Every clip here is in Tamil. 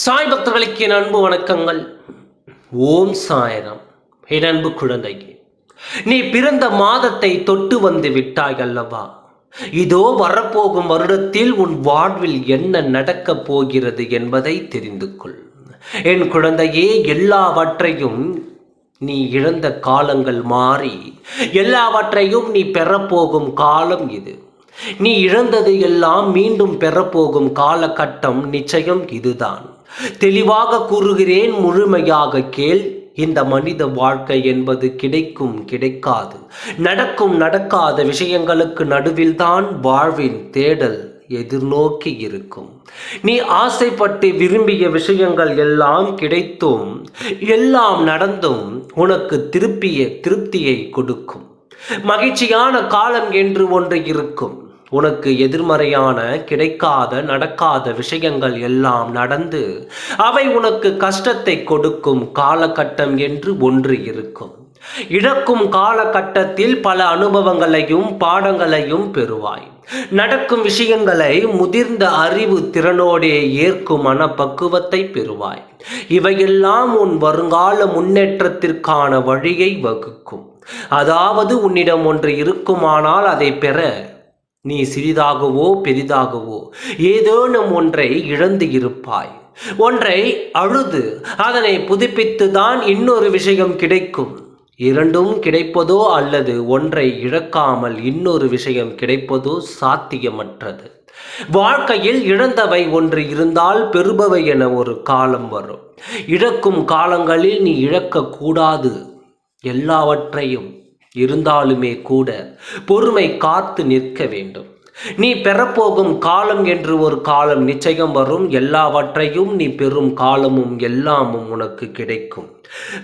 சாய் பக்தர்களுக்கு என் அன்பு வணக்கங்கள். ஓம் சாயராம். என் அன்பு குழந்தைக்கு நீ பிறந்த மாதத்தை தொட்டு வந்து விட்டாய் அல்லவா? இதோ வரப்போகும் வருடத்தில் உன் வாழ்வில் என்ன நடக்கப் போகிறது என்பதை தெரிந்து கொள். என் குழந்தையே எல்லாவற்றையும் நீ இழந்த காலங்கள் மாறி எல்லாவற்றையும் நீ பெறப்போகும் காலம் இது. நீ இழந்தது எல்லாம் மீண்டும் பெறப்போகும் காலகட்டம் நிச்சயம் இதுதான். தெளிவாக கூறுகிறேன் முழுமையாக கேள். இந்த மனித வாழ்க்கை என்பது கிடைக்கும் கிடைக்காது. நடக்கும் நடக்காத விஷயங்களுக்கு நடுவில்தான் வாழ்வின் தேடல் எதிர்நோக்கி இருக்கும். நீ ஆசைப்பட்டு விரும்பிய விஷயங்கள் எல்லாம் கிடைத்தும் எல்லாம் நடந்தும் உனக்கு திருப்பிய திருப்தியை கொடுக்கும். மகிழ்ச்சியான காலம் என்று ஒன்று இருக்கும். உனக்கு எதிர்மறையான கிடைக்காத நடக்காத விஷயங்கள் எல்லாம் நடந்து அவை உனக்கு கஷ்டத்தை கொடுக்கும் காலகட்டம் என்று ஒன்று இருக்கும். இழக்கும் காலகட்டத்தில் பல அனுபவங்களையும் பாடங்களையும் பெறுவாய். நடக்கும் விஷயங்களை முதிர்ந்த அறிவு திறனோடே ஏற்கும் மனப்பக்குவத்தை பெறுவாய். இவையெல்லாம் உன் வருங்கால முன்னேற்றத்திற்கான வழியை வகுக்கும். அதாவது உன்னிடம் ஒன்று இருக்குமானால் அதை பெற நீ சிறிதாகவோ பெரிதாகவோ ஏதேனும் ஒன்றை இழந்து இருப்பாய். ஒன்றை அழுது அதனை புதுப்பித்துதான் இன்னொரு விஷயம் கிடைக்கும். இரண்டும் கிடைப்பதோ அல்லது ஒன்றை இழக்காமல் இன்னொரு விஷயம் கிடைப்பதோ சாத்தியமற்றது. வாழ்க்கையில் இழந்தவை ஒன்று இருந்தால் பெறுபவை என ஒரு காலம் வரும். இழக்கும் காலங்களில் நீ இழக்கக்கூடாது. எல்லாவற்றையும் இருந்தாலுமே கூட பொறுமை காத்து நிற்க வேண்டும். நீ பெறப்போகும் காலம் என்று ஒரு காலம் நிச்சயம் வரும். எல்லாவற்றையும் நீ பெறும் காலமும் எல்லாமும் உனக்கு கிடைக்கும்.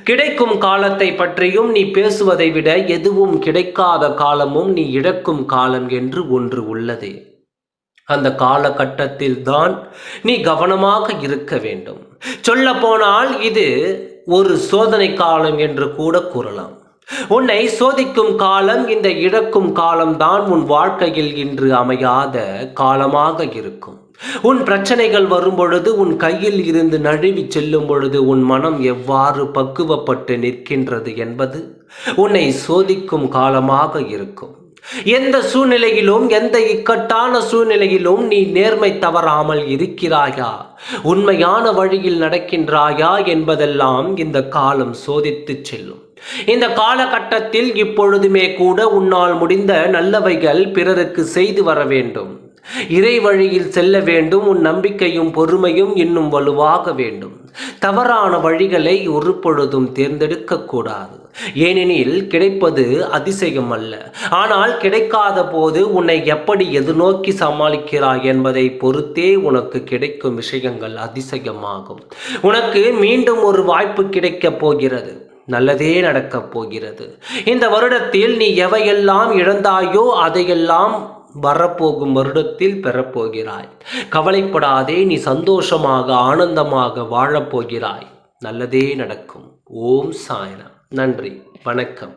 கிடைக்கும் காலத்தை பற்றியும் நீ பேசுவதை விட எதுவும் கிடைக்காத காலமும் நீ இழக்கும் காலம் என்று ஒன்று உள்ளது. அந்த காலகட்டத்தில் தான் நீ கவனமாக இருக்க வேண்டும். சொல்ல போனால் இது ஒரு சோதனை காலம் என்று கூட கூறலாம். உன்னை சோதிக்கும் காலம் இந்த இழக்கும் காலம்தான் உன் வாழ்க்கையில் இன்று அமையாத காலமாக இருக்கும். உன் பிரச்சனைகள் வரும் பொழுது உன் கையில் இருந்து நழுவி செல்லும் பொழுது உன் மனம் எவ்வாறு பக்குவப்பட்டு நிற்கின்றது என்பது உன்னை சோதிக்கும் காலமாக இருக்கும். எந்த சூழ்நிலையிலும் எந்த இக்கட்டான சூழ்நிலையிலும் நீ நேர்மை தவறாமல் இருக்கிறாயா? உண்மையான வழியில் நடக்கின்றாயா என்பதெல்லாம் இந்த காலம் சோதித்து செல்லும். இந்த காலகட்டத்தில் இப்பொழுதுமே கூட உன்னால் முடிந்த நல்லவைகள் பிறருக்கு செய்து வர வேண்டும். இறை வழியில் செல்ல வேண்டும் உன் நம்பிக்கையும் பொறுமையும் இன்னும் வலுவாக வேண்டும். தவறான வழிகளை ஒரு பொழுதும் தேர்ந்தெடுக்க கூடாது. ஏனெனில் கிடைப்பது அதிசயம் அல்ல. ஆனால் கிடைக்காத போது உன்னை எப்படி எதிர்நோக்கி சமாளிக்கிறாய் என்பதை பொறுத்தே உனக்கு கிடைக்கும் விஷயங்கள் அதிசயமாகும். உனக்கு மீண்டும் ஒரு வாய்ப்பு கிடைக்கப் போகிறது. நல்லதே நடக்கப் போகிறது. இந்த வருடத்தில் நீ எவையெல்லாம் இழந்தாயோ அதையெல்லாம் வரப்போகும் வருடத்தில் பெறப்போகிறாய். கவலைப்படாதே நீ சந்தோஷமாக ஆனந்தமாக வாழப்போகிறாய். நல்லதே நடக்கும். ஓம் சாயனம் நன்றி. வணக்கம்.